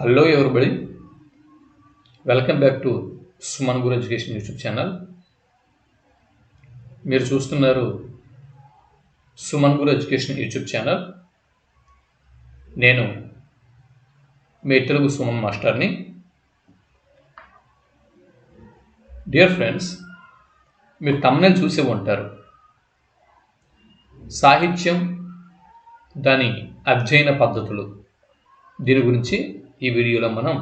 Hello everybody welcome back to Suman Guru education YouTube channel మీరు చూస్తున్నారు Suman Guru education YouTube channel నేను మీ తెలుగు సుమన్ మాస్టర్ని డియర్ ఫ్రెండ్స్ మీరు తమ్మునే చూసే ఉంటారు. సాహిత్యం దాని అధ్యయన పద్ధతులు దీని గురించి ఈ వీడియోలో మనం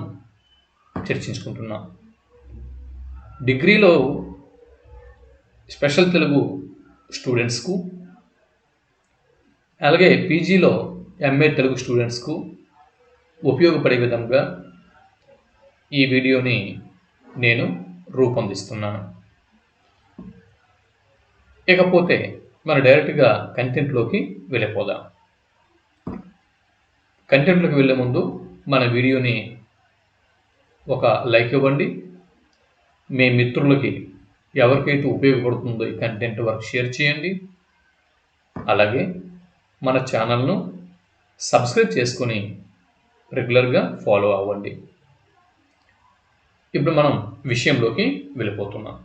చర్చించుకుంటున్నాం. డిగ్రీలో స్పెషల్ తెలుగు స్టూడెంట్స్కు అలాగే పీజీలో ఎంఏ తెలుగు స్టూడెంట్స్కు ఉపయోగపడే విధంగా ఈ వీడియోని నేను రూపొందిస్తున్నాను. ఇకపోతే మనం డైరెక్ట్గా కంటెంట్లోకి వెళ్ళిపోదాం. కంటెంట్లోకి వెళ్ళే ముందు మన వీడియోని ఒక లైక్ ఇవ్వండి. మీ మిత్రులకి ఎవరికైతే ఉపయోగపడుతుందో ఈ కంటెంట్ వర్క్ షేర్ చేయండి. అలాగే మన ఛానల్ను సబ్స్క్రైబ్ చేసుకొని రెగ్యులర్గా ఫాలో అవ్వండి. ఇప్పుడు మనం విషయంలోకి వెళ్ళిపోతున్నాం.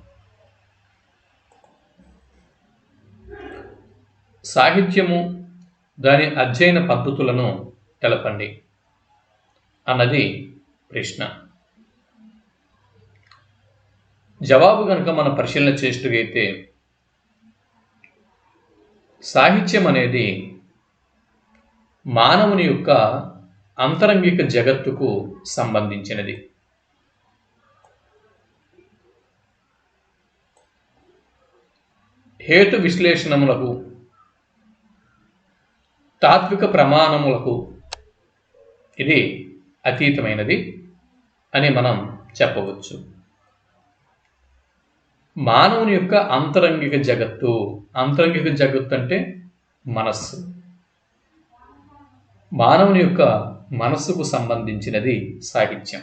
సాహిత్యము దాని అధ్యయన పద్ధతులను తెలపండి. అన్నది ప్రశ్న. జవాబు కనుక మనం పరిశీలన చేసినట్లయితే సాహిత్యం అనేది మానవుని యొక్క అంతరంగిక జగత్తుకు సంబంధించినది. హేతు విశ్లేషణములకు తాత్విక ప్రమాణములకు ఇది అతీతమైనది అని మనం చెప్పవచ్చు. మానవుని యొక్క అంతరంగిక జగత్తు అంతరంగిక జగత్తు అంటే మనస్సు. మానవుని యొక్క మనస్సుకు సంబంధించినది సాహిత్యం.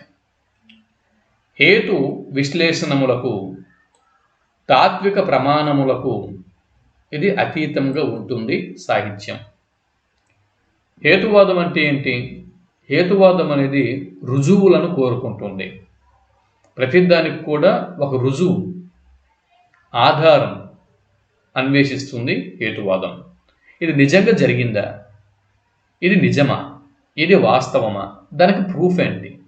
హేతు విశ్లేషణములకు తాత్విక ప్రమాణములకు ఇది అతీతంగా ఉంటుంది సాహిత్యం. హేతువాదం అంటే ఏంటి? హేతువాదం అనేది రుజువులను కోరుకుంటుంది. ప్రతిదానికి కూడా ఒక రుజువు ఆధారం అన్వేషిస్తుంది హేతువాదం. ఇది నిజంగా జరిగిందా? ఇది నిజమా? ఇది వాస్తవమా? దానికి ప్రూఫ్ ఏంటి?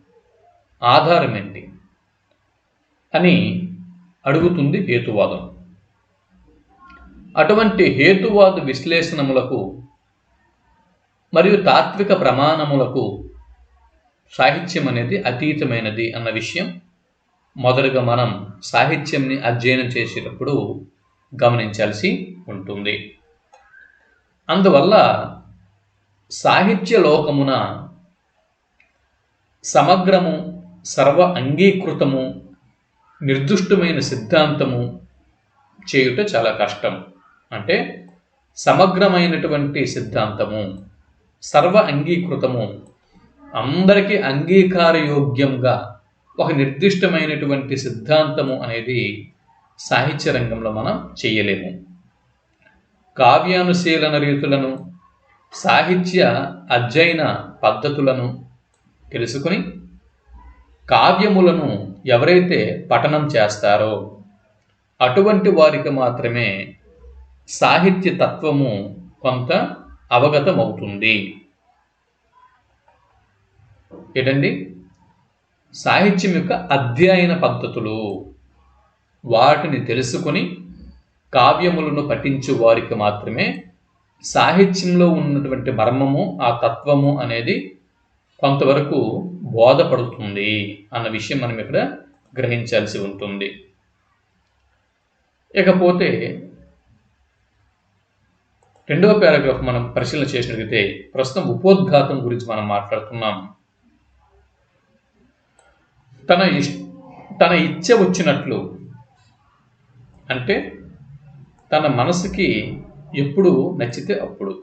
ఆధారం ఏంటి? అని అడుగుతుంది హేతువాదం. అటువంటి హేతువాద విశ్లేషణములకు మరియు తాత్విక ప్రమాణములకు సాహిత్యం అనేది అతీతమైనది అన్న విషయం మొదటగా మనం సాహిత్యంని అధ్యయనం చేసేటప్పుడు గమనించాల్సి ఉంటుంది. అందువల్ల సాహిత్య లోకమున సమగ్రము సర్వ అంగీకృతము నిర్దిష్టమైన సిద్ధాంతము చేయుట చాలా కష్టం. అంటే సమగ్రమైనటువంటి సిద్ధాంతము సర్వ అంగీకృతము అందరికీ అంగీకారయోగ్యంగా ఒక నిర్దిష్టమైనటువంటి సిద్ధాంతము అనేది సాహిత్య రంగంలో మనం చేయలేము. కావ్యానుశీలన రీతులను సాహిత్య అధ్యయన పద్ధతులను తెలుసుకుని కావ్యములను ఎవరైతే పఠనం చేస్తారో అటువంటి వారికి మాత్రమే సాహిత్య తత్వము కొంత అవగతమవుతుంది. ఏంటండి? సాహిత్యం యొక్క అధ్యయన పద్ధతులు. వాటిని తెలుసుకొని కావ్యములను పఠించు వారికి మాత్రమే సాహిత్యంలో ఉన్నటువంటి మర్మము ఆ తత్వము అనేది కొంతవరకు బోధపడుతుంది అన్న విషయం మనం ఇక్కడ గ్రహించాల్సి ఉంటుంది. ఇకపోతే రెండవ పారాగ్రాఫ్ మనం పరిశీలన చేసినట్లయితే ప్రస్తుతం ఉపోద్ఘాతం గురించి మనం మాట్లాడుతున్నాం. తన ఇష్ తన ఇచ్చ వచ్చినట్లు. అంటే తన మనసుకి ఎప్పుడు నచ్చితే అప్పుడు.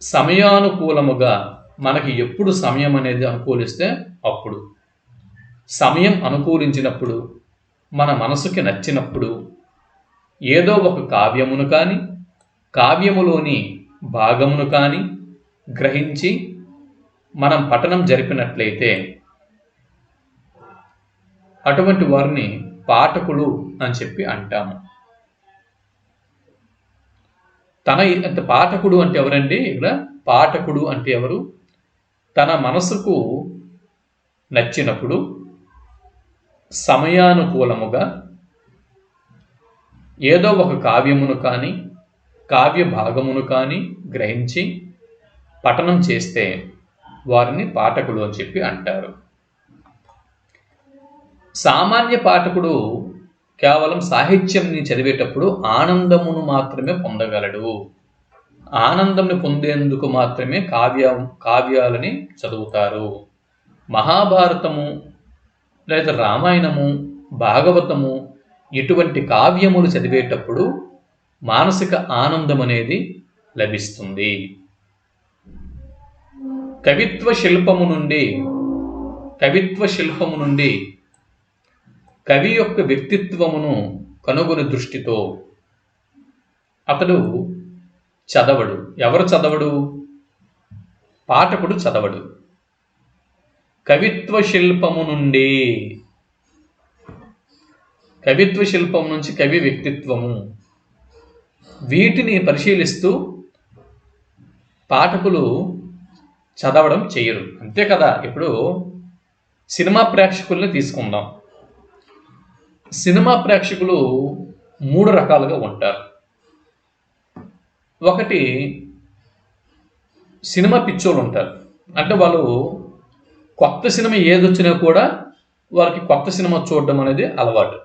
సమయానుకూలముగా మనకి ఎప్పుడు సమయం అనేది అనుకూలిస్తే అప్పుడు. సమయం అనుకూలించినప్పుడు మన మనసుకి నచ్చినప్పుడు ఏదో ఒక కావ్యమును కానీ కావ్యములోని భాగమును కానీ గ్రహించి మనం పఠనం జరిపినట్లయితే అటువంటి వారిని పాఠకులు అని చెప్పి అంటాము. తన పాఠకుడు అంటే ఎవరండి? ఇక్కడ పాఠకుడు అంటే ఎవరు? తన మనసుకు నచ్చినప్పుడు సమయానుకూలముగా ఏదో ఒక కావ్యమును కానీ కావ్య భాగమును కానీ గ్రహించి పఠనం చేస్తే వారిని పాఠకులు అని చెప్పి అంటారు. సామాన్య పాఠకుడు కేవలం సాహిత్యంని చదివేటప్పుడు ఆనందమును మాత్రమే పొందగలడు. ఆనందంని పొందేందుకు మాత్రమే కావ్య కావ్యాలని చదువుతారు. మహాభారతము లేదా రామాయణము భాగవతము ఇటువంటి కావ్యములు చదివేటప్పుడు మానసిక ఆనందం అనేది లభిస్తుంది. కవిత్వ శిల్పము నుండి కవిత్వ శిల్పము నుండి కవి యొక్క వ్యక్తిత్వమును కనుగొని దృష్టితో అతడు చదవడు. ఎవరు చదవడు? పాఠకుడు చదవడు. కవిత్వ శిల్పము నుండి కవిత్వ శిల్పం నుంచి కవి వ్యక్తిత్వము. వీటిని పరిశీలిస్తూ పాఠకులు చదవడం చేయరు. అంతే కదా? ఇప్పుడు సినిమా ప్రేక్షకుల్ని తీసుకుందాం. సినిమా ప్రేక్షకులు మూడు రకాలుగా ఉంటారు. ఒకటి సినిమా పిచ్చోళ్ళు ఉంటారు. అంటే వాళ్ళు కొత్త సినిమా ఏదొచ్చినా కూడా వాళ్ళకి కొత్త సినిమా చూడడం అనేది అలవాటు.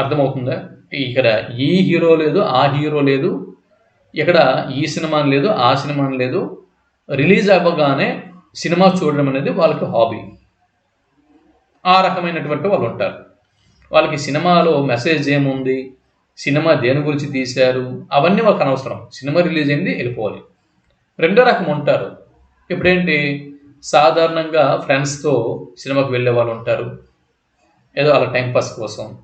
అర్థమవుతుందా? ఇక్కడ ఈ హీరో లేదు ఆ హీరో లేదు ఇక్కడ ఈ సినిమా లేదు ఆ సినిమా లేదు రిలీజ్ అవ్వగానే సినిమా చూడడం అనేది వాళ్ళకి హాబీ. ఆ రకమైనటువంటి వాళ్ళు ఉంటారు. వాళ్ళకి సినిమాలో మెసేజ్ ఏముంది? సినిమా దేని గురించి తీశారు? అవన్నీ వాళ్ళకి అనవసరం. సినిమా రిలీజ్ అయింది వెళ్ళిపోవాలి. రెండో రకం ఉంటారు. ఇప్పుడేంటి? సాధారణంగా ఫ్రెండ్స్తో సినిమాకి వెళ్ళే వాళ్ళు ఉంటారు. ఏదో అలా టైంపాస్ కోసం.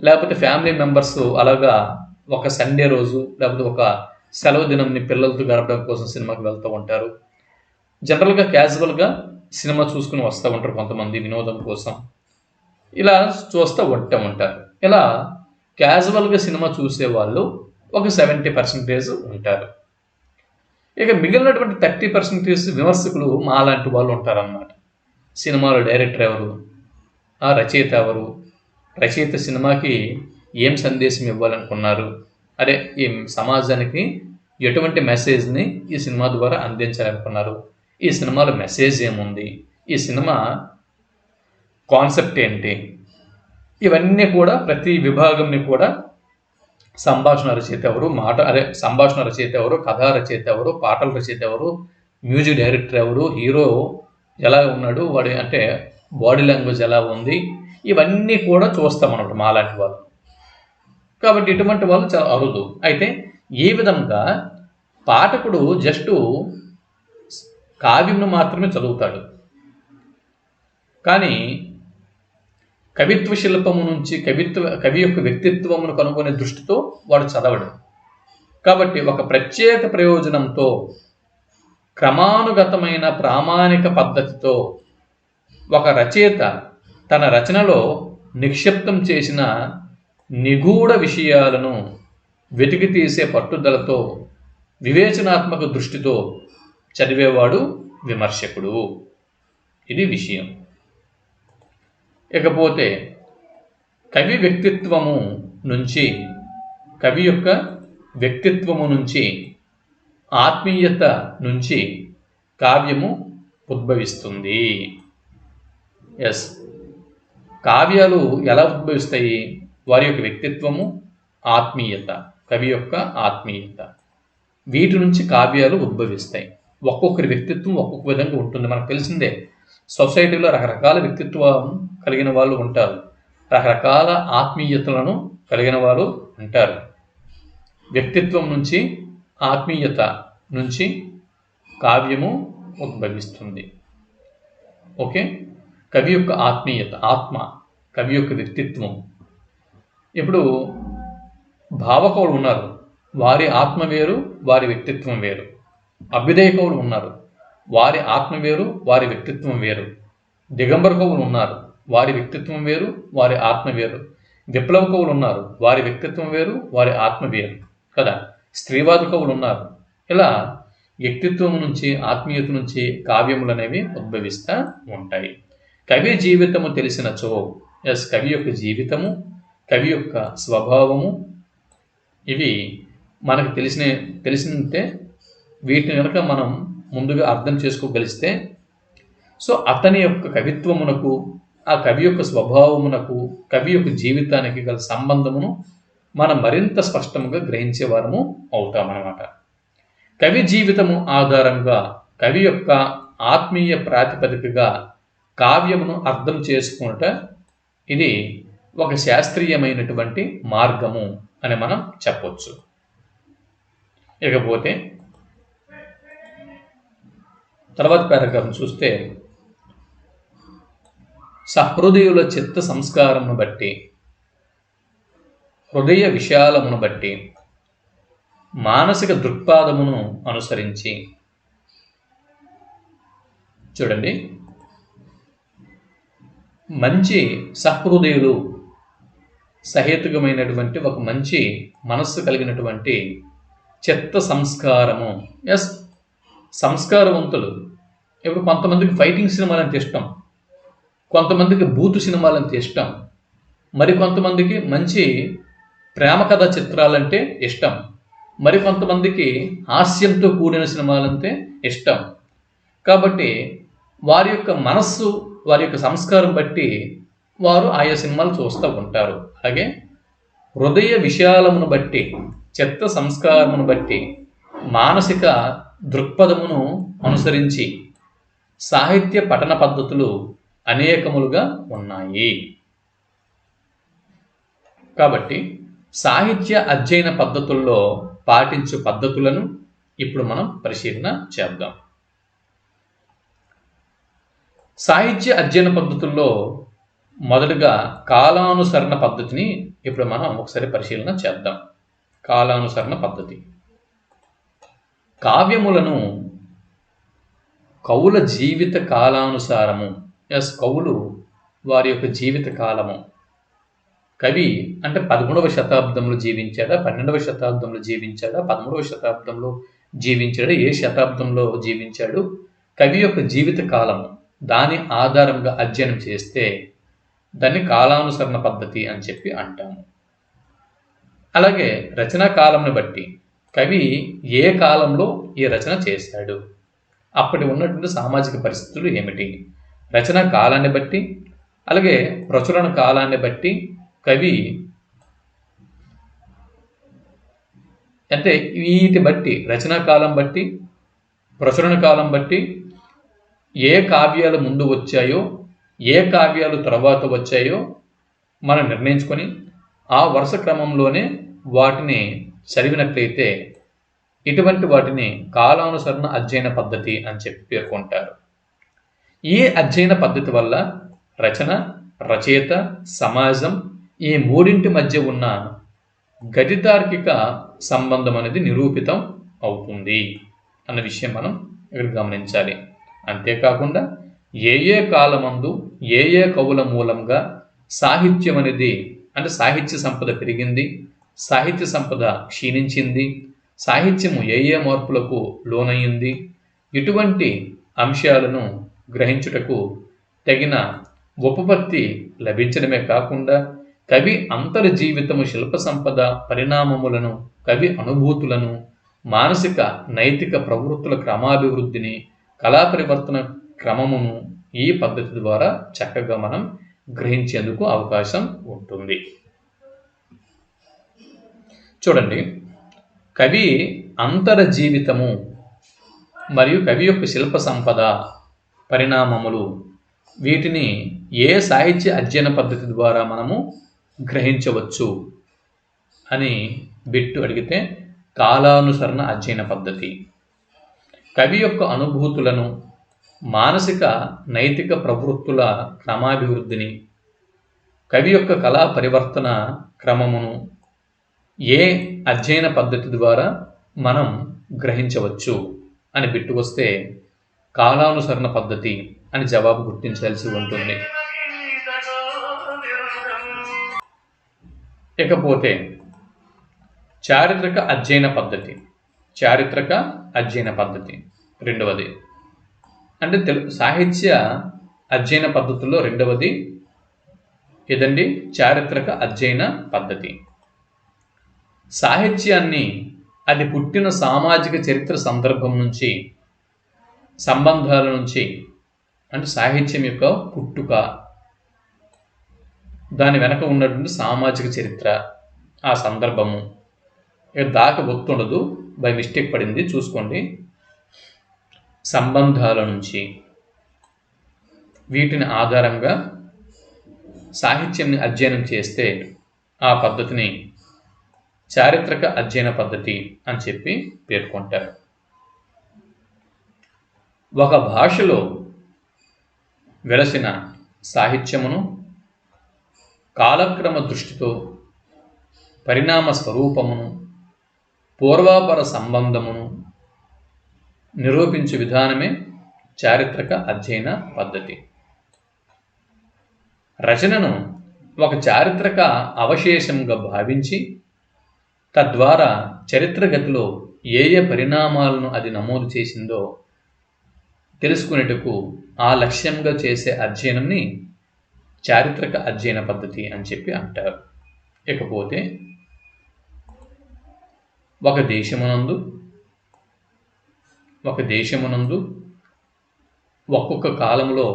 లేకపోతే ఫ్యామిలీ మెంబర్స్ అలాగా ఒక సండే రోజు లేకపోతే ఒక సెలవు దినంని పిల్లలతో గడపడం కోసం సినిమాకి వెళ్తూ ఉంటారు. జనరల్గా క్యాజువల్గా సినిమా చూసుకుని వస్తూ ఉంటారు కొంతమంది వినోదం కోసం. ఇలా చూస్తూ ఉంటూ ఉంటారు ఇలా క్యాజువల్గా సినిమా చూసే వాళ్ళు ఒక సెవెంటీ పర్సెంటేజ్ ఉంటారు. ఇక మిగిలినటువంటి థర్టీ పర్సెంటేజ్ విమర్శకులు మా లాంటి వాళ్ళు ఉంటారన్నమాట. సినిమాలో డైరెక్టర్ ఎవరు? ఆ రచయిత ఎవరు? రచయిత సినిమాకి ఏం సందేశం ఇవ్వాలనుకున్నారు? అదే ఈ సమాజానికి ఎటువంటి మెసేజ్ని ఈ సినిమా ద్వారా అందించాలనుకున్నారు? ఈ సినిమాలో మెసేజ్ ఏముంది? ఈ సినిమా కాన్సెప్ట్ ఏంటి? ఇవన్నీ కూడా ప్రతి విభాగంని కూడా సంభాషణ రచయిత ఎవరు? మాట అదే సంభాషణ రచయిత ఎవరు? కథా రచయిత ఎవరు? పాటల రచయిత ఎవరు? మ్యూజిక్ డైరెక్టర్ ఎవరు? హీరో ఎలా ఉన్నాడు? వాడి అంటే బాడీ లాంగ్వేజ్ ఎలా ఉంది? ఇవన్నీ కూడా చూస్తాం అన్నమాట మాలాంటి వాళ్ళు. కాబట్టి ఇటువంటి వాళ్ళు చాలా అరుదు. అయితే ఈ విధంగా పాఠకుడు జస్ట్ కావ్యంను మాత్రమే చదువుతాడు? కానీ కవిత్వ శిల్పము నుంచి కవిత్వ కవి యొక్క వ్యక్తిత్వమును కనుగొనే దృష్టితో వాడు చదవడు. కాబట్టి ఒక ప్రత్యేక ప్రయోజనంతో క్రమానుగతమైన ప్రామాణిక పద్ధతితో ఒక రచయిత తన రచనలో నిక్షిప్తం చేసిన నిగూఢ విషయాలను వెతికి తీసే పట్టుదలతో వివేచనాత్మక దృష్టితో చదివేవాడు విమర్శకుడు. ఇది విషయం. ఇకపోతే కవి వ్యక్తిత్వము నుంచి కవి యొక్క వ్యక్తిత్వము నుంచి ఆత్మీయత నుంచి కావ్యము ఉద్భవిస్తుంది. ఎస్. కావ్యాలు ఎలా ఉద్భవిస్తాయి? వారి యొక్క వ్యక్తిత్వము ఆత్మీయత కవి యొక్క ఆత్మీయత. వీటి నుంచి కావ్యాలు ఉద్భవిస్తాయి. ఒక్కొక్కరి వ్యక్తిత్వం ఒక్కొక్క విధంగా ఉంటుంది. మనకు తెలిసిందే సొసైటీలో రకరకాల వ్యక్తిత్వం కలిగిన వాళ్ళు ఉంటారు. రకరకాల ఆత్మీయతలను కలిగిన వారు ఉంటారు. వ్యక్తిత్వం నుంచి ఆత్మీయత నుంచి కావ్యము ఉద్భవిస్తుంది. ఓకే? కవి యొక్క ఆత్మీయత ఆత్మ కవి యొక్క వ్యక్తిత్వం. ఇప్పుడు భావకవులు ఉన్నారు. వారి ఆత్మ వేరు వారి వ్యక్తిత్వం వేరు. అభ్యుదయకవులు ఉన్నారు. వారి ఆత్మ వేరు వారి వ్యక్తిత్వం వేరు. దిగంబర కవులు ఉన్నారు. వారి వ్యక్తిత్వం వేరు వారి ఆత్మ వేరు. విప్లవ కవులు ఉన్నారు వారి వ్యక్తిత్వం వేరు వారి ఆత్మ వేరు. కదా? స్త్రీవాద కవులు ఉన్నారు ఇలా వ్యక్తిత్వం నుంచి ఆత్మీయత నుంచి కావ్యములు అనేవి ఉద్భవిస్తూ ఉంటాయి. కవి జీవితము తెలిసినచో ఎస్ కవి యొక్క జీవితము కవి యొక్క స్వభావము ఇవి మనకు తెలిసిన తెలిసినంతే వీటిని కనుక మనం ముందుగా అర్థం చేసుకోగలిస్తే సో అతని యొక్క కవిత్వమునకు ఆ కవి యొక్క స్వభావమునకు కవి యొక్క జీవితానికి గల సంబంధమును మనం మరింత స్పష్టంగా గ్రహించే వారము అవుతామన్నమాట. కవి జీవితము ఆధారంగా కవి యొక్క ఆత్మీయ ప్రాతిపదికగా కావ్యమును అర్థం చేసుకున్నట ఇది ఒక శాస్త్రీయమైనటువంటి మార్గము అని మనం చెప్పొచ్చు. ఇకపోతే తర్వాత పారాగ్రాఫ్ చూస్తే సహృదయుల చిత్త సంస్కారమును బట్టి హృదయ విశాలమును బట్టి మానసిక దృక్పాదమును అనుసరించి. చూడండి. మంచి సహృదయులు సహేతుకమైనటువంటి ఒక మంచి మనస్సు కలిగినటువంటి చిత్త సంస్కారము. ఎస్ సంస్కారవంతులు. ఇప్పుడు కొంతమందికి ఫైటింగ్ సినిమాలు అంటే ఇష్టం. కొంతమందికి బూతు సినిమాలు అంటే ఇష్టం. మరి కొంతమందికి మంచి ప్రేమ కథ చిత్రాలంటే ఇష్టం. మరి కొంతమందికి హాస్యంతో కూడిన సినిమాలంటే ఇష్టం. కాబట్టి వారి యొక్క మనస్సు వారి యొక్క సంస్కారం బట్టి వారు ఆయా సినిమాలు చూస్తూ ఉంటారు. అలాగే హృదయ విశాలమును బట్టి చిత్త సంస్కారమును బట్టి మానసిక దృక్పథమును అనుసరించి సాహిత్య పఠన పద్ధతులు అనేకములుగా ఉన్నాయి. కాబట్టి సాహిత్య అధ్యయన పద్ధతుల్లో పాటించు పద్ధతులను ఇప్పుడు మనం పరిశీలన చేద్దాం. సాహిత్య అధ్యయన పద్ధతుల్లో మొదటగా కాలానుసరణ పద్ధతిని ఇప్పుడు మనం ఒకసారి పరిశీలన చేద్దాం. కాలానుసరణ పద్ధతి. కావ్యములను కవుల జీవిత కాలానుసారము ఎస్ కవులు వారి యొక్క జీవిత కాలము. కవి అంటే పదమూడవ శతాబ్దంలో జీవించాడా? పన్నెండవ శతాబ్దంలో జీవించాడా? పదమూడవ శతాబ్దంలో జీవించాడా? ఏ శతాబ్దంలో జీవించాడు? కవి యొక్క జీవిత కాలము. దాని ఆధారంగా అధ్యయనం చేస్తే దాన్ని కాలానుసరణ పద్ధతి అని చెప్పి అంటాము. అలాగే రచనా కాలంని బట్టి కవి ఏ కాలంలో ఈ రచన చేశాడు? అప్పటి ఉన్నటువంటి సామాజిక పరిస్థితులు ఏమిటి? రచనా కాలాన్ని బట్టి అలాగే ప్రచురణ కాలాన్ని బట్టి కవి అంటే వీటి బట్టి రచనా కాలం బట్టి ప్రచురణ కాలం బట్టి ఏ కావ్యాలు ముందు వచ్చాయో ఏ కావ్యాలు తర్వాత వచ్చాయో మనం నిర్ణయించుకొని ఆ వరుస క్రమంలోనే వాటిని చదివినట్లయితే ఇటువంటి వాటిని కాలానుసరణ అధ్యయన పద్ధతి అని చెప్పి పేర్కొంటారు. ఈ అధ్యయన పద్ధతి వల్ల రచన రచయిత సమాజం ఈ మూడింటి మధ్య ఉన్న గతితార్కిక సంబంధం అనేది నిరూపితం అవుతుంది అన్న విషయం మనం ఇక్కడ గమనించాలి. అంతేకాకుండా ఏ ఏ కాలమందు ఏ ఏ కవుల మూలంగా సాహిత్యం అనేది అంటే సాహిత్య సంపద పెరిగింది సాహిత్య సంపద క్షీణించింది సాహిత్యము ఏ ఏ మార్పులకు లోనయ్యింది ఇటువంటి అంశాలను గ్రహించుటకు తగిన ఉపపత్తి లభించడమే కాకుండా కవి అంతర్జీవితము శిల్ప సంపద పరిణామములను కవి అనుభూతులను మానసిక నైతిక ప్రవృత్తుల క్రమాభివృద్ధిని కళా పరివర్తన క్రమమును ఈ పద్ధతి ద్వారా చక్కగా మనం గ్రహించేందుకు అవకాశం ఉంటుంది. చూడండి కవి అంతర జీవితము మరియు కవి యొక్క శిల్ప సంపద పరిణామములు. వీటిని ఏ సాహిత్య అధ్యయన పద్ధతి ద్వారా మనము గ్రహించవచ్చు అని బిట్టు అడిగితే కాలానుసరణ అధ్యయన పద్ధతి. కవి యొక్క అనుభూతులను మానసిక నైతిక ప్రవృత్తుల క్రమాభివృద్ధిని కవి యొక్క కళా పరివర్తన క్రమమును ఏ అధ్యయన పద్ధతి ద్వారా మనం గ్రహించవచ్చు అని బిట్టుకొస్తే కాలానుసరణ పద్ధతి అని జవాబు గుర్తించాల్సి ఉంటుంది. ఇకపోతే చారిత్రక అధ్యయన పద్ధతి. చారిత్రక అధ్యయన పద్ధతి. రెండవది. అంటే తెలు సాహిత్య అధ్యయన పద్ధతుల్లో రెండవది ఇదండి చారిత్రక అధ్యయన పద్ధతి. సాహిత్యాన్ని అది పుట్టిన సామాజిక చరిత్ర సందర్భం నుంచి సంబంధాల నుంచి అంటే సాహిత్యం యొక్క పుట్టుక దాని వెనక ఉన్నటువంటి సామాజిక చరిత్ర ఆ సందర్భము దాకా గుర్తుండదు బై మిస్టేక్ పడింది చూసుకోండి. సంబంధాల నుంచి వీటిని ఆధారంగా సాహిత్యాన్ని అధ్యయనం చేస్తే ఆ పద్ధతిని చారిత్రక అధ్యయన పద్ధతి అని చెప్పి పేర్కొంటారు. ఒక భాషలో వెలసిన సాహిత్యమును కాలక్రమ దృష్టితో పరిణామ స్వరూపమును పూర్వాపర సంబంధమును నిరూపించే విధానమే చారిత్రక అధ్యయన పద్ధతి. రచనను ఒక చారిత్రక అవశేషంగా భావించి తద్వారా చరిత్రగతిలో ఏ ఏ పరిణామాలను అది నమోదు చేసిందో తెలుసుకునేటకు ఆ లక్ష్యంగా చేసే అధ్యయనాన్ని చారిత్రక అధ్యయన పద్ధతి అని చెప్పి అంటారు. ఇకపోతే ఒక దేశమునందు ఒక దేశమునందు ఒక్కొక్క కాలంలో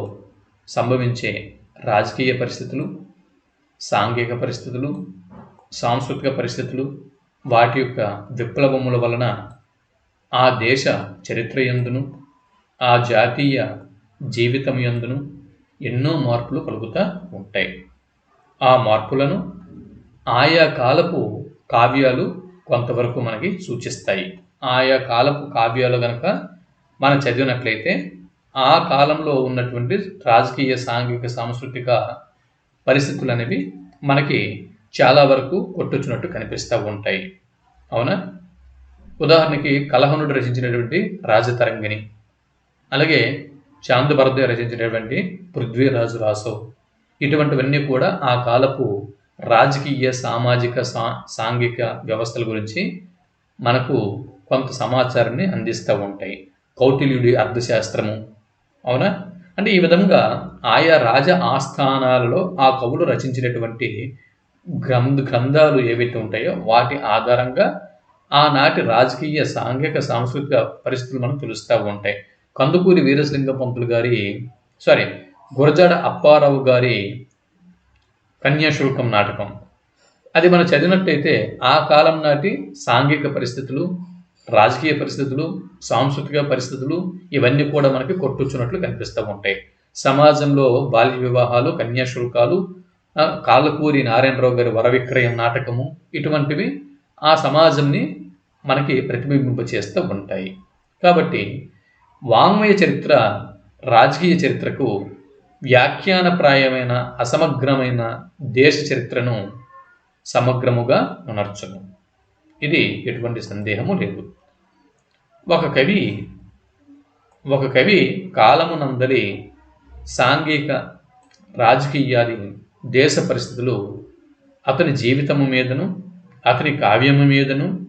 సంభవించే రాజకీయ పరిస్థితులు సాంఘిక పరిస్థితులు సాంస్కృతిక పరిస్థితులు వాటి యొక్క విప్లవముల వలన ఆ దేశ చరిత్ర ఎందును ఆ జాతీయ జీవితం యందును ఎన్నో మార్పులు కలుగుతూ ఉంటాయి. ఆ మార్పులను ఆయా కాలపు కావ్యాలు కొంతవరకు మనకి సూచిస్తాయి. ఆయా కాలపు కావ్యాలు కనుక మనం చదివినట్లయితే ఆ కాలంలో ఉన్నటువంటి రాజకీయ సాంఘిక సాంస్కృతిక పరిస్థితులు అనేవి మనకి చాలా వరకు కొట్టొచ్చినట్టు కనిపిస్తూ ఉంటాయి. అవునా? ఉదాహరణకి కలహనుడు రచించినటువంటి రాజతరంగిణి అలాగే చాంద భరద్వాజ్ రచించినటువంటి పృథ్వీరాజు రాసో. ఇటువంటివన్నీ కూడా ఆ కాలపు రాజకీయ సామాజిక సా సాంఘిక వ్యవస్థల గురించి మనకు కొంత సమాచారాన్ని అందిస్తూ ఉంటాయి. కౌటిల్యుడి అర్థశాస్త్రము. అవునా? అంటే ఈ విధంగా ఆయా రాజ ఆస్థానాలలో ఆ కవులు రచించినటువంటి గ్రంథ గ్రంథాలు ఏవైతే ఉంటాయో వాటి ఆధారంగా ఆనాటి రాజకీయ సాంఘిక సాంస్కృతిక పరిస్థితులు మనం తెలుస్తూ ఉంటాయి. కందుకూరి వీరసింగ పంతులు గారి సారీ గురజాడ అప్పారావు గారి కన్యాశుల్కం నాటకం. అది మనం చదివినట్టయితే ఆ కాలం నాటి సాంఘిక పరిస్థితులు రాజకీయ పరిస్థితులు సాంస్కృతిక పరిస్థితులు ఇవన్నీ కూడా మనకి కొట్టుచున్నట్లు కనిపిస్తూ ఉంటాయి. సమాజంలో బాల్య వివాహాలు కన్యాశుల్కాలు కాళ్ళకూరి నారాయణరావు గారి వర విక్రయం నాటకము ఇటువంటివి ఆ సమాజంని మనకి ప్రతిబింబింప చేస్తూ ఉంటాయి. కాబట్టి వాంగ్మయ చరిత్ర రాజకీయ చరిత్రకు వ్యాఖ్యానప్రాయమైన అసమగ్రమైన దేశ చరిత్రను సమగ్రముగా ఉనర్చును. ఇది ఎటువంటి సందేహము లేదు. ఒక కవి ఒక కవి కాలమునందలి సాంఘిక రాజకీయాది దేశ పరిస్థితులు అతని జీవితము మీదను అతని కావ్యము మీదను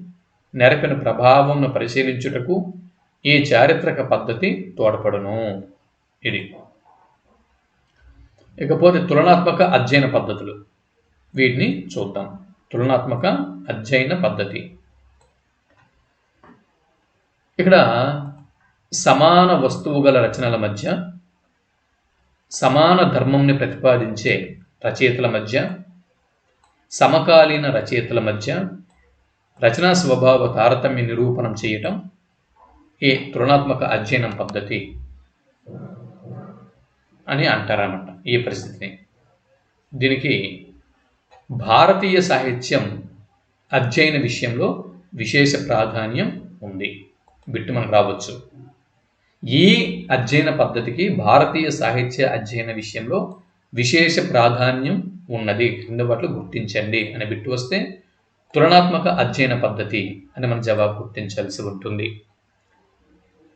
నెరపిన ప్రభావంను పరిశీలించుటకు ఈ చారిత్రక పద్ధతి తోడ్పడును. ఇది. ఇకపోతే తులనాత్మక అధ్యయన పద్ధతులు. వీటిని చూద్దాం. తులనాత్మక అధ్యయన పద్ధతి. ఇక్కడ సమాన వస్తువు గల రచనల మధ్య సమాన ధర్మంని ప్రతిపాదించే రచయితల మధ్య సమకాలీన రచయితల మధ్య రచనా స్వభావ తారతమ్య నిరూపణం చేయటం ఈ తృణాత్మక అధ్యయనం పద్ధతి అని అంటారన్నమాట ఈ పరిస్థితిని. దీనికి భారతీయ సాహిత్యం అధ్యయన విషయంలో విశేష ప్రాధాన్యం ఉంది. బిట్టు మనకు రావచ్చు. ఈ అధ్యయన పద్ధతికి భారతీయ సాహిత్య అధ్యయన విషయంలో విశేష ప్రాధాన్యం ఉన్నది. క్రింద వాటిలో గుర్తించండి అనే బిట్టు వస్తే తులనాత్మక అధ్యయన పద్ధతి అని మన జవాబు గుర్తించాల్సి ఉంటుంది.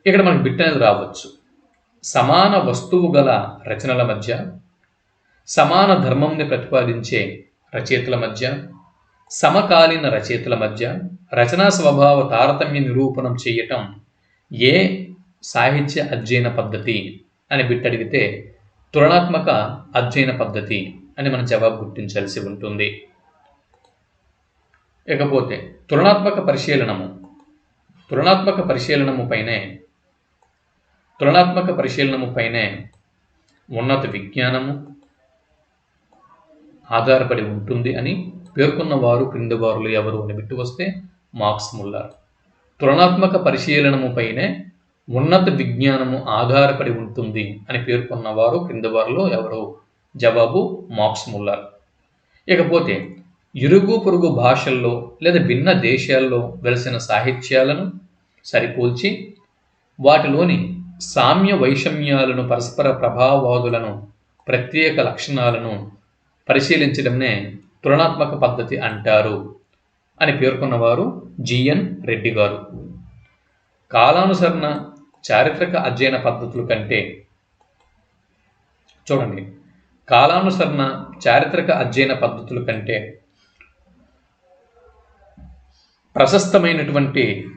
ఇక్కడ మనకు బిట్ అనేది రావచ్చు. సమాన వస్తువు గల రచనల మధ్య సమాన ధర్మంని ప్రతిపాదించే రచయితల మధ్య సమకాలీన రచయితల మధ్య రచనా స్వభావ తారతమ్య నిరూపణం చేయటం ఏ సాహిత్య అధ్యయన పద్ధతి అని బిట్టడిగితే తులనాత్మక అధ్యయన పద్ధతి అని మనం జవాబు గుర్తించాల్సి ఉంటుంది. ఇకపోతే తులనాత్మక పరిశీలనము తులనాత్మక పరిశీలనము పైనే తులనాత్మక పరిశీలనము పైనే ఉన్నత విజ్ఞానము ఆధారపడి ఉంటుంది అని పేర్కొన్న వారు క్రింది వారులు ఎవరు అని బిట్టు వస్తే మార్క్స్ ముల్లార్. తులనాత్మక పరిశీలనము పైనే ఉన్నత విజ్ఞానము ఆధారపడి ఉంటుంది అని పేర్కొన్న వారు క్రింది వారిలో ఎవరు? జవాబు మార్క్స్ ముల్లర్. ఇకపోతే ఇరుగు పొరుగు భాషల్లో లేదా భిన్న దేశాల్లో వెలిసిన సాహిత్యాలను సరిపోల్చి వాటిలోని సామ్య వైషమ్యాలను పరస్పర ప్రభావాదులను ప్రత్యేక లక్షణాలను పరిశీలించడంనే తులనాత్మక పద్ధతి అంటారు అని పేర్కొన్నవారు జిఎన్ రెడ్డి గారు. కాలానుసరణ చారిత్రక అధ్యయన పద్ధతుల కంటే చూడండి. కాలానుసరణ చారిత్రక అధ్యయన పద్ధతుల కంటే ప్రశస్తమైనటువంటి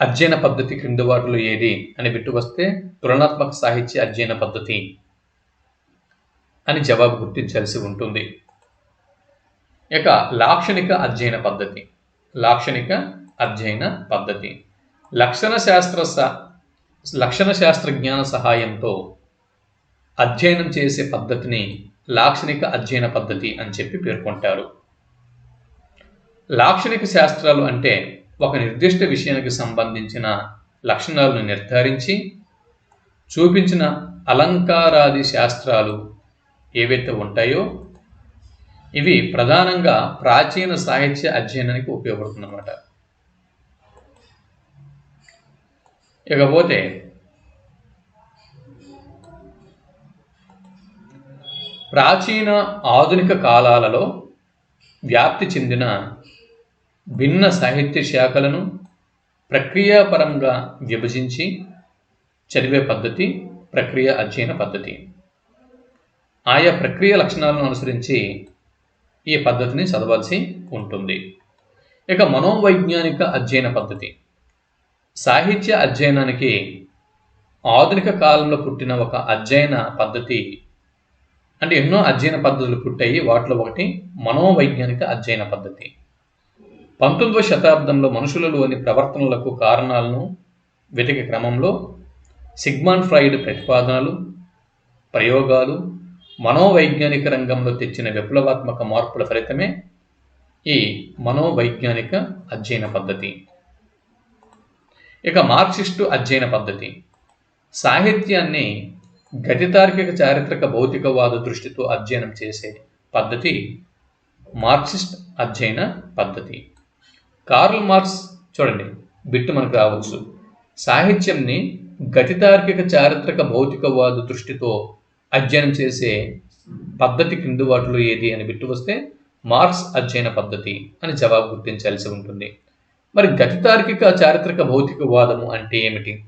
అధ్యయన పద్ధతి క్రింది వాటిలో ఏది అని పెట్టుకొస్తే వస్తే తులనాత్మక సాహిత్య అధ్యయన పద్ధతి అని జవాబు గుర్తించాల్సి ఉంటుంది. ఇక లాక్షణిక అధ్యయన పద్ధతి. లాక్షణిక అధ్యయన పద్ధతి. లక్షణ శాస్త్ర లక్షణ శాస్త్ర జ్ఞాన సహాయంతో అధ్యయనం చేసే పద్ధతిని లాక్షణిక అధ్యయన పద్ధతి అని చెప్పి పేర్కొంటారు. లాక్షణిక శాస్త్రాలు అంటే ఒక నిర్దిష్ట విషయానికి సంబంధించిన లక్షణాలను నిర్ధారించి చూపించిన అలంకారాది శాస్త్రాలు ఏవైతే ఉంటాయో ఇవి ప్రధానంగా ప్రాచీన సాహిత్య అధ్యయనానికి ఉపయోగపడుతుందన్నమాట. ఇకపోతే ప్రాచీన ఆధునిక కాలాలలో వ్యాప్తి చెందిన భిన్న సాహిత్య శాఖలను ప్రక్రియాపరంగా విభజించి చదివే పద్ధతి ప్రక్రియ అధ్యయన పద్ధతి. ఆయా ప్రక్రియ లక్షణాలను అనుసరించి ఈ పద్ధతిని చదవాల్సి ఉంటుంది. ఇక మనోవైజ్ఞానిక అధ్యయన పద్ధతి. సాహిత్య అధ్యయనానికి ఆధునిక కాలంలో పుట్టిన ఒక అధ్యయన పద్ధతి అంటే ఎన్నో అధ్యయన పద్ధతులు పుట్టాయి. వాటిలో ఒకటి మనోవైజ్ఞానిక అధ్యయన పద్ధతి. పంతొమ్మిదవ శతాబ్దంలో మనుషులలోని ప్రవర్తనలకు కారణాలను వెతికే క్రమంలో సిగ్మాన్ ఫ్రాయిడ్ ప్రతిపాదనలు ప్రయోగాలు మనోవైజ్ఞానిక రంగంలో తెచ్చిన విప్లవాత్మక మార్పుల ఫలితమే ఈ మనోవైజ్ఞానిక అధ్యయన పద్ధతి. ఇక మార్క్సిస్టు అధ్యయన పద్ధతి. సాహిత్యాన్ని గతితార్కిక చారిత్రక భౌతికవాద దృష్టితో అధ్యయనం చేసే పద్ధతి మార్క్సిస్ట్ అధ్యయన పద్ధతి. కార్ల్ మార్క్స్ చూడండి బిట్టు మనకు రావచ్చు. సాహిత్యంని గతితార్కిక చారిత్రక భౌతికవాద దృష్టితో అధ్యయనం చేసే పద్ధతి క్రింది వాటిలో ఏది అని బిట్టు వస్తే మార్క్స్ అధ్యయన పద్ధతి అని జవాబు గుర్తించాల్సి ఉంటుంది. మరి గతితార్కిక చారిత్రక భౌతికవాదము అంటే ఏమిటి?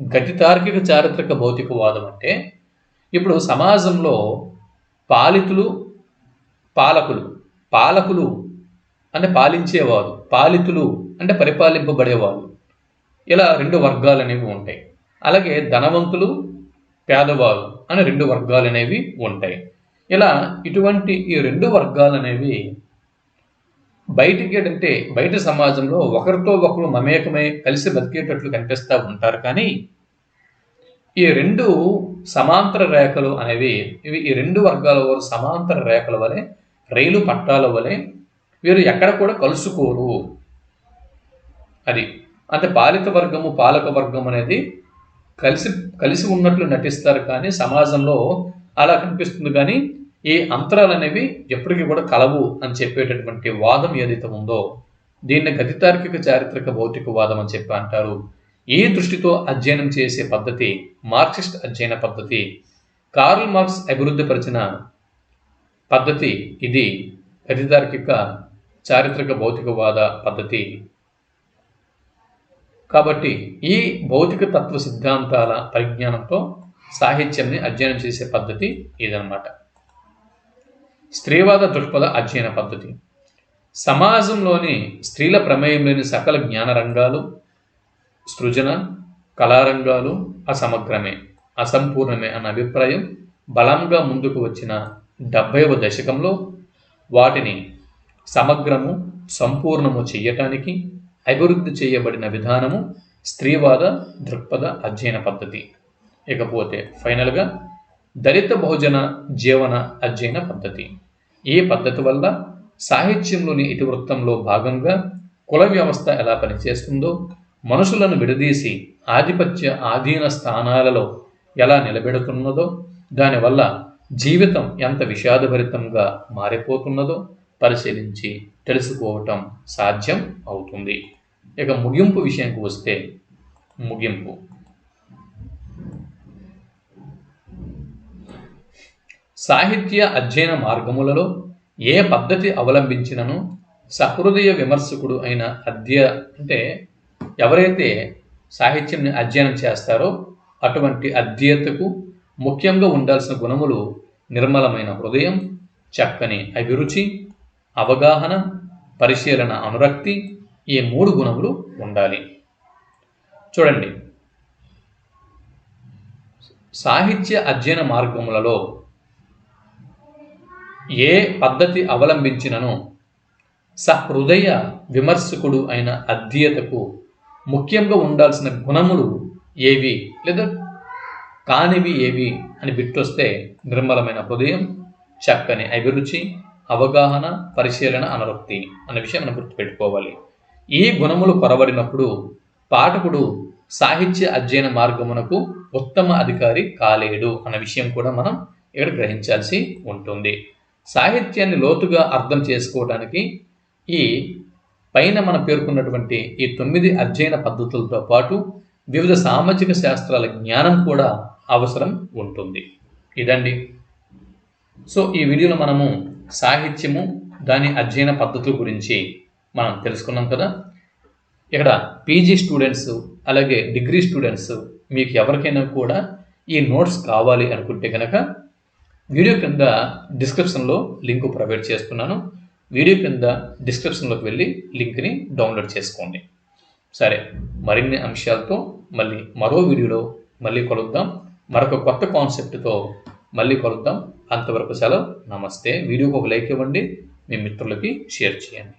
గతితార్కిక చారిత్రక భౌతికవాదం అంటే ఇప్పుడు సమాజంలో పాలితులు పాలకులు పాలకులు అంటే పాలించేవారు. పాలితులు అంటే పరిపాలింపబడేవాళ్ళు. ఇలా రెండు వర్గాలు అనేవి ఉంటాయి. అలాగే ధనవంతులు పేదవాళ్ళు అని రెండు వర్గాలు అనేవి ఉంటాయి. ఇలా ఇటువంటి ఈ రెండు వర్గాలు అనేవి బయటికి అంటే బయట సమాజంలో ఒకరితో ఒకరు మమేకమై కలిసి బతికేటట్లు కనిపిస్తూ ఉంటారు. కానీ ఈ రెండు సమాంతర రేఖలు అనేవి ఇవి ఈ రెండు వర్గాల వారు సమాంతర రేఖల వలె రైలు పట్టాల వలె వీరు ఎక్కడ కూడా కలుసుకోరు. అది అంటే పాలిత వర్గము పాలక వర్గం అనేది కలిసి కలిసి ఉన్నట్లు నటిస్తారు కానీ సమాజంలో అలా కనిపిస్తుంది కానీ ఈ అంతరాలు అనేవి ఎప్పటికీ కూడా కలవు అని చెప్పేటటువంటి వాదం ఏదైతే ఉందో దీన్ని గతితార్కిక చారిత్రక భౌతిక వాదం అని చెప్పి అంటారు. ఈ దృష్టితో అధ్యయనం చేసే పద్ధతి మార్క్సిస్ట్ అధ్యయన పద్ధతి. కార్ల్ మార్క్స్ అభివృద్ధిపరిచిన పద్ధతి ఇది గతితార్కిక చారిత్రక భౌతికవాద పద్ధతి. కాబట్టి ఈ భౌతిక తత్వ సిద్ధాంతాల పరిజ్ఞానంతో సాహిత్యంని అధ్యయనం చేసే పద్ధతి ఇదనమాట స్త్రీవాద దృక్పథ అధ్యయన పద్ధతి. సమాజంలోని స్త్రీల ప్రమేయం లేని సకల జ్ఞాన రంగాలు సృజన కళారంగాలు అసమగ్రమే అసంపూర్ణమే అన్న అభిప్రాయం బలంగా ముందుకు వచ్చిన డెబ్బైవ దశకంలో వాటిని సమగ్రము సంపూర్ణము చేయటానికి అభివృద్ధి చేయబడిన విధానము స్త్రీవాద దృక్పథ అధ్యయన పద్ధతి. ఇకపోతే ఫైనల్గా దళిత బహుజన జీవన అధ్యయన పద్ధతి. ఈ పద్ధతి వల్ల సాహిత్యంలోని ఇతివృత్తంలో భాగంగా కుల వ్యవస్థ ఎలా పనిచేస్తుందో మనుషులను విడదీసి ఆధిపత్య ఆధీన స్థానాలలో ఎలా నిలబెడుతున్నదో దానివల్ల జీవితం ఎంత విషాదభరితంగా మారిపోతున్నదో పరిశీలించి తెలుసుకోవటం సాధ్యం అవుతుంది. ఇక ముగింపు విషయంకు వస్తే ముగింపు. సాహిత్య అధ్యయన మార్గములలో ఏ పద్ధతి అవలంబించినను సహృదయ విమర్శకుడు అయిన అధ్య అంటే ఎవరైతే సాహిత్యంని అధ్యయనం చేస్తారో అటువంటి అధ్యయతకు ముఖ్యంగా ఉండాల్సిన గుణములు నిర్మలమైన హృదయం చక్కని అభిరుచి అవగాహన పరిశీలన అనురక్తి ఈ మూడు గుణములు ఉండాలి. చూడండి. సాహిత్య అధ్యయన మార్గములలో ఏ పద్ధతి అవలంబించినను సహృదయ విమర్శకుడు అయిన అధ్యయతకు ముఖ్యంగా ఉండాల్సిన గుణములు ఏవి లేదా కానివి ఏవి అని బిట్టొస్తే నిర్మలమైన హృదయం చక్కని అభిరుచి అవగాహన పరిశీలన అనురక్తి అనే విషయం మనం గుర్తుపెట్టుకోవాలి. ఈ గుణములు కొరబడినప్పుడు పాఠకుడు సాహిత్య అధ్యయన మార్గమునకు ఉత్తమ అధికారి కాలేడు అన్న విషయం కూడా మనం ఇక్కడ గ్రహించాల్సి ఉంటుంది. సాహిత్యాన్ని లోతుగా అర్థం చేసుకోవడానికి ఈ పైన మనం పేర్కొన్నటువంటి ఈ తొమ్మిది అధ్యయన పద్ధతులతో పాటు వివిధ సామాజిక శాస్త్రాల జ్ఞానం కూడా అవసరం ఉంటుంది. ఇదండి. సో ఈ వీడియోలో మనము సాహిత్యము దాని అధ్యయన పద్ధతుల గురించి మనం తెలుసుకున్నాం కదా. ఇక్కడ పీజీ స్టూడెంట్స్ అలాగే డిగ్రీ స్టూడెంట్స్ మీకు ఎవరికైనా కూడా ఈ నోట్స్ కావాలి అనుకుంటే కనుక వీడియో కింద డిస్క్రిప్షన్లో లింక్ ప్రొవైడ్ చేస్తున్నాను. వీడియో కింద డిస్క్రిప్షన్లోకి వెళ్ళి లింక్ని డౌన్లోడ్ చేసుకోండి. సరే మరిన్ని అంశాలతో మళ్ళీ మరో వీడియోలో మళ్ళీ కలుద్దాం. మరొక కొత్త కాన్సెప్ట్తో మళ్ళీ కలుద్దాం. అంతవరకు సెలవు. నమస్తే. వీడియోకి ఒక లైక్ ఇవ్వండి. మీ మిత్రులకి షేర్ చేయండి.